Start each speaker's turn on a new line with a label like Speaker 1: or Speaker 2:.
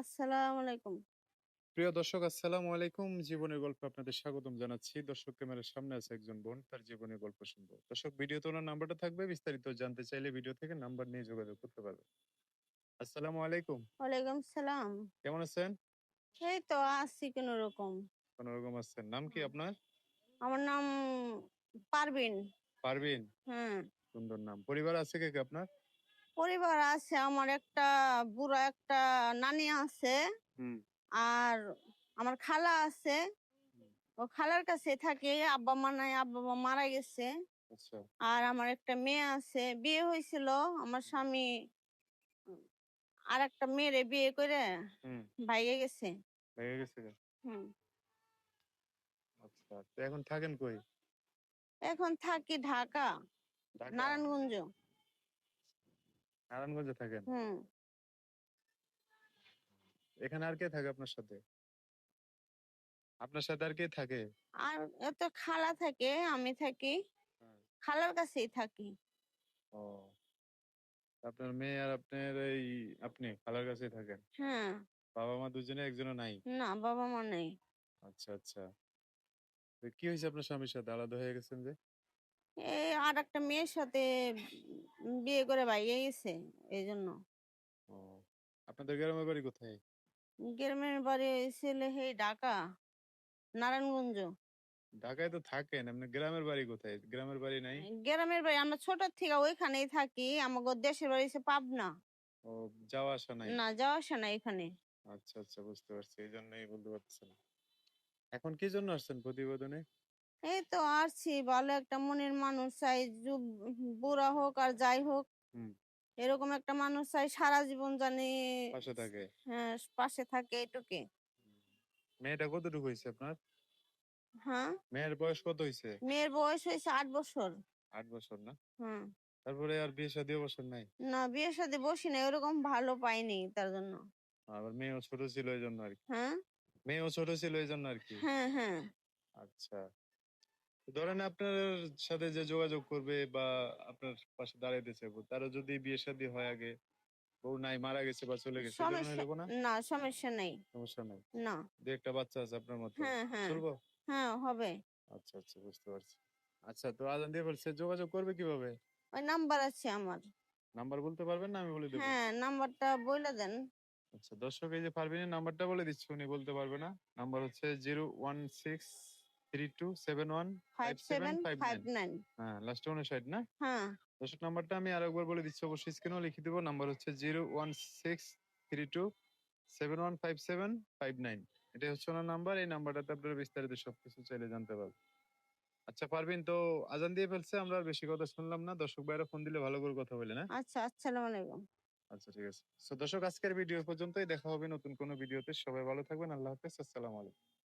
Speaker 1: আসসালামু আলাইকুম।
Speaker 2: প্রিয় দর্শক আসসালামু আলাইকুম। জীবনের গল্প আপনাদের স্বাগতম জানাচ্ছি। দর্শক ক্যামেরার সামনে আছে একজন বোন তার জীবনের গল্প শুনব। দর্শক ভিডিওতে ওনার নাম্বারটা থাকবে বিস্তারিত জানতে চাইলে ভিডিও থেকে নাম্বার নিয়ে যোগাযোগ করতে পারবে আসসালামু আলাইকুম।
Speaker 1: ওয়ালাইকুম সালাম।
Speaker 2: কেমন আছেন?
Speaker 1: এই তো আছি কোন রকম
Speaker 2: কোন রকম আছেন। নাম কি আপনার?
Speaker 1: আমার নাম পারবিন
Speaker 2: পারবিন
Speaker 1: হুম।
Speaker 2: সুন্দর নাম। পরিবার আছে কে কে আপনার?
Speaker 1: পরিবার আছে আমার একটা বুড়া একটা নানি আছে আর আমার খালা আছে। ও খালার কাছে থাকে আব্বা মা নাই আব্বা মা মারা গেছে।
Speaker 2: আচ্ছা।
Speaker 1: আর আমার একটা মেয়ে আছে বিয়ে হয়েছিল আমার স্বামী আর একটা মেয়েরে বিয়ে করে ভাইয়ে গেছে।
Speaker 2: হয়ে গেছে
Speaker 1: হুম।
Speaker 2: আচ্ছা এখন থাকেন কই?
Speaker 1: এখন থাকি ঢাকা? নারায়ণগঞ্জ
Speaker 2: নারায়ণগঞ্জে থাকেন।
Speaker 1: হুম।
Speaker 2: এখানে আর কে থাকে আপনার সাথে? আপনার সাথে আর কে থাকে?
Speaker 1: আর এত খালা থাকে আমি থাকি।
Speaker 2: হ্যাঁ।
Speaker 1: খালার কাছেই থাকি।
Speaker 2: ও আপনার মেয়ে আর আপনার এই আপনি খালার কাছেই থাকেন?
Speaker 1: হ্যাঁ।
Speaker 2: বাবা মা দুজনে একজনও নাই?
Speaker 1: না বাবা মা নেই।
Speaker 2: আচ্ছা আচ্ছা। তো কি হয়েছে আপনার স্বামীর সাথে? আলাদা হয়ে গেছেন যে?
Speaker 1: এই আর একটা মেয়ের সাথে বিয়ে করে বাইরে গেছে এই জন্য
Speaker 2: আপনাদের গ্রামের বাড়ি কোথায়?
Speaker 1: গ্রামের বাড়ি ছিল সেই ঢাকা নারায়ণগঞ্জ।
Speaker 2: ঢাকায় তো থাকেন আপনি গ্রামের বাড়ি কোথায়? গ্রামের বাড়ি নাই?
Speaker 1: গ্রামের বাড়ি আমরা ছোট থেকে ওইখানেই থাকি আমাদের দেশের বাড়ি হচ্ছে পাবনা।
Speaker 2: ও যাওয়া আসা নাই?
Speaker 1: না যাওয়া আসা না এখানে।
Speaker 2: আচ্ছা আচ্ছা বুঝতে পারছি এই জন্যই বলতে পারছেন এখন কি জন্য আসছেন প্রতিবেদনে?
Speaker 1: এই তো আসছি ভালো একটা মনের মানুষ চাই বুড়া হোক আর যাই হোক। এরকম একটা মানুষ চাই সারা জীবন জানি
Speaker 2: পাশে থাকে।
Speaker 1: হ্যাঁ পাশে থাকে এটুকে
Speaker 2: মেয়েটা কতটুকু হয়েছে আপনার?
Speaker 1: হ্যাঁ?
Speaker 2: মেয়ের বয়স কত হয়েছে?
Speaker 1: মেয়ের বয়স হয়েছে আট বছর।
Speaker 2: আট বছর না?
Speaker 1: হুম।
Speaker 2: তারপরে আর বিয়ে শাদী বছর নাই?
Speaker 1: না বিয়ের সাথে বসি না ওরকম ভালো পাইনি তার জন্য।
Speaker 2: আবার মেয়েও ছোট ছিল এই জন্য আর কি।
Speaker 1: হ্যাঁ?
Speaker 2: মেয়েও ছোট ছিল এই জন্য আর কি?
Speaker 1: হ্যাঁ হ্যাঁ।
Speaker 2: আচ্ছা। ধরেন আপনার সাথে যে যোগাযোগ করবে বা আপনার পাশে দাঁড়াইতে চাইব তারও যদি বিয়ে শাদী হয় আগে বউ নাই মারা গেছে বা চলে গেছে
Speaker 1: সমস্যা
Speaker 2: হইল না?
Speaker 1: না সমস্যা নেই।
Speaker 2: সমস্যা নাই।
Speaker 1: না।
Speaker 2: দু একটা বাচ্চা আছে আপনার মতো।
Speaker 1: হ্যাঁ হ্যাঁ।
Speaker 2: চলবো?
Speaker 1: হ্যাঁ হবে।
Speaker 2: আচ্ছা আচ্ছা বুঝতে পারছি। আচ্ছা তো আজান দিয়ে বলছে যোগাযোগ করবে কীভাবে?
Speaker 1: ওই নাম্বার আছে আমার।
Speaker 2: নাম্বার বলতে পারবেন না? আমি বলে দেবো।
Speaker 1: হ্যাঁ নাম্বারটা বলে দেন।
Speaker 2: আচ্ছা দর্শক এই যে পারবিনের নাম্বারটা বলে দিচ্ছি উনি বলতে পারবে না। নাম্বার হচ্ছে জিরো ওয়ান সিক্স হ্যাঁ
Speaker 1: হ্যাঁ।
Speaker 2: দর্শক নাম্বারটা আমি আরেকবার বলে দিচ্ছি অবশ্যই স্ক্রিনেও লিখে দিব। নাম্বার হচ্ছে zero one six three two seven one five seven five nine. এটা হচ্ছে ওনার নাম্বার এই নাম্বারটাতে আপনারা বিস্তারিত সবকিছু চাইলে জানতে পারবেন। আচ্ছা পারবেন তো আজান দিয়ে ফেলছে আমরা আর বেশি কথা শুনলাম না। দর্শক ভাইরা ফোন দিলে ভালো করে কথা বলে না?
Speaker 1: আচ্ছা আসসালামু আলাইকুম।
Speaker 2: আচ্ছা ঠিক আছে। তো দর্শক আজকের ভিডিও পর্যন্তই। দেখা হবে নতুন কোনো ভিডিওতে সবাই ভালো থাকবেন। আল্লাহ হাফেজ। আসসালামু আলাইকুম।